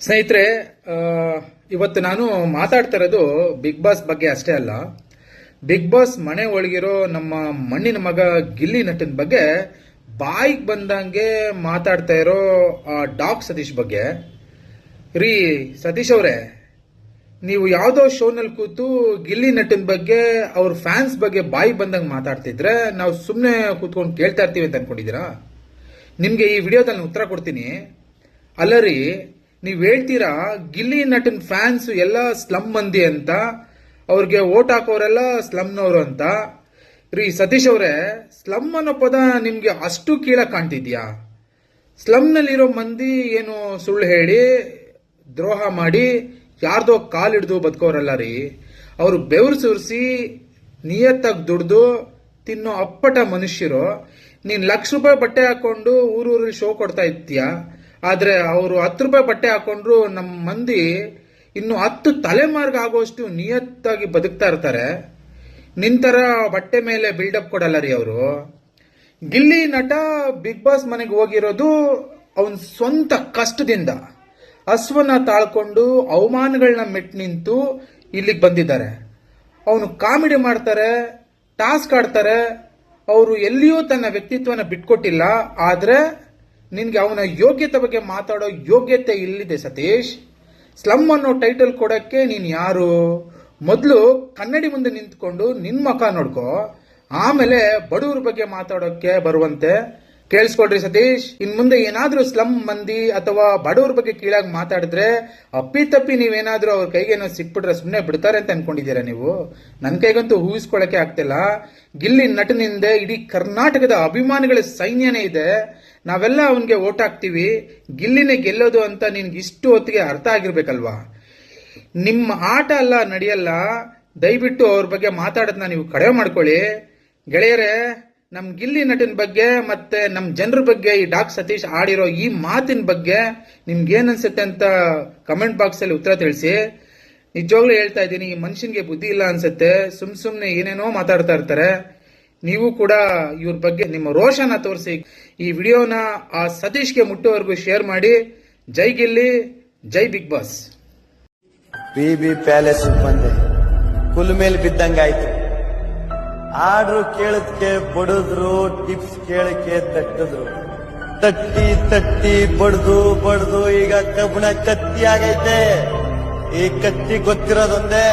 ಸ್ನೇಹಿತರೆ ಇವತ್ತು ನಾನು ಮಾತಾಡ್ತಾ ಇರೋದು ಬಿಗ್ ಬಾಸ್ ಬಗ್ಗೆ ಅಷ್ಟೇ ಅಲ್ಲ. ಬಿಗ್ ಬಾಸ್ ಮನೆ ಒಳಗಿರೋ ನಮ್ಮ ಮಣ್ಣಿನ ಮಗ ಗಿಲ್ಲಿ ನಟನ್ ಬಗ್ಗೆ ಬಾಯಿಗೆ ಬಂದಂಗೆ ಮಾತಾಡ್ತಾ ಇರೋ, ಆ, ಡಾಕ್ ಸತೀಶ್ ಬಗ್ಗೆ. ರೀ, ಸತೀಶ್ ಅವರೇ, ನೀವು ಯಾವುದೋ ಶೋನಲ್ಲಿ ಕೂತು ಗಿಲ್ಲಿ ನಟನ್ ಬಗ್ಗೆ, ಅವ್ರ ಫ್ಯಾನ್ಸ್ ಬಗ್ಗೆ ಬಾಯಿ ಬಂದಂಗೆ ಮಾತಾಡ್ತಿದ್ರೆ ನಾವು ಸುಮ್ಮನೆ ಕೂತ್ಕೊಂಡು ಕೇಳ್ತಾ ಇರ್ತೀವಿ ಅಂತ ಅನ್ಕೊಂಡಿದ್ದೀರಾ? ನಿಮಗೆ ಈ ವಿಡಿಯೋದಲ್ಲಿ ಉತ್ತರ ಕೊಡ್ತೀನಿ. ಅಲ್ಲ ರೀ ನೀವು ಹೇಳ್ತೀರಾ, ಗಿಲ್ಲಿ ನಟನ್ ಫ್ಯಾನ್ಸ್ ಎಲ್ಲ ಸ್ಲಮ್ ಮಂದಿ ಅಂತ, ಅವ್ರಿಗೆ ಓಟ್ ಹಾಕೋರೆಲ್ಲ ಸ್ಲಮ್ನವರು ಅಂತ? ರೀ ಸತೀಶ್ ಅವರೇ ಸ್ಲಮ್ ಅನ್ನೋ ಪದ ನಿಮ್ಗೆ ಅಷ್ಟು ಕೀಳಕ್ ಕಾಣ್ತಿದ್ಯಾ? ಸ್ಲಮ್ನಲ್ಲಿರೋ ಮಂದಿ ಏನು ಸುಳ್ಳು ಹೇಳಿ, ದ್ರೋಹ ಮಾಡಿ, ಯಾರ್ದೋ ಕಾಲಿಡ್ದು ಬದುಕೋರಲ್ಲ ರೀ, ಅವರು ಬೆವರು ಸುರಿಸಿ, ನಿಯತ್ತಾಗಿ ದುಡ್ದು, ತಿನ್ನೋ ಅಪ್ಪಟ ಮನುಷ್ಯರು, ನೀನ್ ಲಕ್ಷ ರೂಪಾಯಿ ಬಟ್ಟೆ ಹಾಕೊಂಡು ಊರೂರಲ್ಲಿ ಶೋ ಕೊಡ್ತಾ ಇರ್ತೀಯ ಆದ್ರೆ ಅವರು ಹತ್ತು ರೂಪಾಯಿ ಬಟ್ಟೆ ಹಾಕೊಂಡ್ರು ನಮ್ಮ ಮಂದಿ ಇನ್ನು ಹತ್ತು ತಲೆಮಾರ್ಗ ಆಗೋಷ್ಟು ನಿಯತ್ತಾಗಿ ಬದುಕ್ತಾ ಇರ್ತಾರೆ. ನಿಂತರ ಬಟ್ಟೆ ಮೇಲೆ ಬಿಲ್ಡಪ್ ಕೊಡಲ್ಲ ರೀ ಅವರು. ಗಿಲ್ಲಿ ನಟ ಬಿಗ್ ಬಾಸ್ ಮನೆಗೆ ಹೋಗಿರೋದು ಅವನ್ ಸ್ವಂತ ಕಷ್ಟದಿಂದ. ಹಸುವನ್ನ ತಾಳ್ಕೊಂಡು ಅವಮಾನಗಳನ್ನ ಮೆಟ್ ನಿಂತು ಇಲ್ಲಿಗೆ ಬಂದಿದ್ದಾರೆ. ಅವನು ಕಾಮಿಡಿ ಮಾಡ್ತಾರೆ, ಟಾಸ್ಕ್ ಆಡ್ತಾರೆ. ಅವರು ಎಲ್ಲಿಯೂ ತನ್ನ ವ್ಯಕ್ತಿತ್ವನ ಬಿಟ್ಕೊಟ್ಟಿಲ್ಲ. ಆದ್ರೆ ನಿನ್ಗೆ ಅವನ ಯೋಗ್ಯತೆ ಬಗ್ಗೆ ಮಾತಾಡೋ ಯೋಗ್ಯತೆ ಇಲ್ಲಿದೆ ಸತೀಶ್. ಸ್ಲಮ್ ಅನ್ನೋ ಟೈಟಲ್ ಕೊಡಕ್ಕೆ ನೀನು ಯಾರು? ಮೊದಲು ಕನ್ನಡಿ ಮುಂದೆ ನಿಂತ್ಕೊಂಡು ನಿನ್ನ ಮುಖ ನೋಡ್ಕೋ. ಆಮೇಲೆ ಬಡವ್ರ ಬಗ್ಗೆ ಮಾತಾಡೋಕ್ಕೆ ಬರುವಂತೆ. ಕೇಳಿಸ್ಕೊಳ್ರಿ ಸತೀಶ್. ಇನ್ ಮುಂದೆ ಏನಾದ್ರೂ ಸ್ಲಮ್ ಮಂದಿ ಅಥವಾ ಬಡವ್ರ ಬಗ್ಗೆ ಕೀಳಾಗಿ ಮಾತಾಡಿದ್ರೆ ಅಪ್ಪಿ ತಪ್ಪಿ ನೀವೇನಾದ್ರೂ ಅವ್ರ ಕೈಗೇನೋ ಸಿಕ್ಬಿಟ್ರೆ ಸುಮ್ಮನೆ ಬಿಡ್ತಾರೆ ಅಂತ ಅನ್ಕೊಂಡಿದ್ದೀರಾ ನೀವು? ನನ್ನ ಕೈಗಂತೂ ಊಹಿಸ್ಕೊಳಕ್ಕೆ ಆಗ್ತಿಲ್ಲ. ಗಿಲ್ಲಿ ನಟನಿಂದ ಇಡೀ ಕರ್ನಾಟಕದ ಅಭಿಮಾನಿಗಳ ಸೈನ್ಯನೇ ಇದೆ. ನಾವೆಲ್ಲ ಅವನಿಗೆ ಓಟ್ ಹಾಕ್ತೀವಿ. ಗಿಲ್ಲಿನೇ ಗೆಲ್ಲೋದು ಅಂತ ನಿನ್ಗೆ ಇಷ್ಟು ಹೊತ್ತಿಗೆ ಅರ್ಥ ಆಗಿರ್ಬೇಕಲ್ವಾ? ನಿಮ್ಮ ಆಟ ಅಲ್ಲ, ನಡೆಯಲ್ಲ. ದಯವಿಟ್ಟು ಅವ್ರ ಬಗ್ಗೆ ಮಾತಾಡೋದನ್ನ ನೀವು ಕಡಿಮೆ ಮಾಡ್ಕೊಳ್ಳಿ. ಗೆಳೆಯರೇ ನಮ್ ಗಿಲ್ಲಿ ನಟನ್ ಬಗ್ಗೆ ಮತ್ತೆ ನಮ್ ಜನರ ಬಗ್ಗೆ ಈ ಡಾಕ್ ಸತೀಶ್ ಆಡಿರೋ ಈ ಮಾತಿನ ಬಗ್ಗೆ ನಿಮ್ಗೆ ಏನ್ ಅನ್ಸುತ್ತೆ ಅಂತ ಕಮೆಂಟ್ ಬಾಕ್ಸ್ ಅಲ್ಲಿ ಉತ್ತರ ತಿಳಿಸಿ. ನಿಜವಾಗ್ಲೂ ಹೇಳ್ತಾ ಇದ್ದೀನಿ, ಈ ಮನುಷ್ಯನ್ಗೆ ಬುದ್ಧಿ ಇಲ್ಲ ಅನ್ಸುತ್ತೆ. ಸುಮ್ ಸುಮ್ನೆ ಏನೇನೋ ಮಾತಾಡ್ತಾ ಇರ್ತಾರೆ. ನೀವು ಕೂಡ ಇವ್ರ ಬಗ್ಗೆ ನಿಮ್ಮ ರೋಷನ ತೋರಿಸಿ. ಈ ವಿಡಿಯೋನ ಆ ಸತೀಶ್ಗೆ ಮುಟ್ಟುವವರೆಗೂ ಶೇರ್ ಮಾಡಿ. ಜೈ ಗಿಲ್ಲಿ, ಜೈ big boss. B B palace ಬಂದೆ. ಕುಲ್ ಮೇಲೆ ಬಿದ್ದಂಗಾಯ್ತು. ಆರ್ಡ್ರು ಕೇಳಕ್ಕೆ ಬಡದ್ರು ಟಿಪ್ಸ್ ಕೇಳಕ್ಕೆ ತಟ್ಟಿದ್ರು. ತಟ್ಟಿ ತಟ್ಟಿ, ಬಡ್ದು ಬಡ್ದು, ಈಗ ಕಬ್ಬಣ ಕತ್ತಿ ಆಗೈತೆ ಈ ಕತ್ತಿ ಗೊತ್ತಿರೋದೊಂದೇ.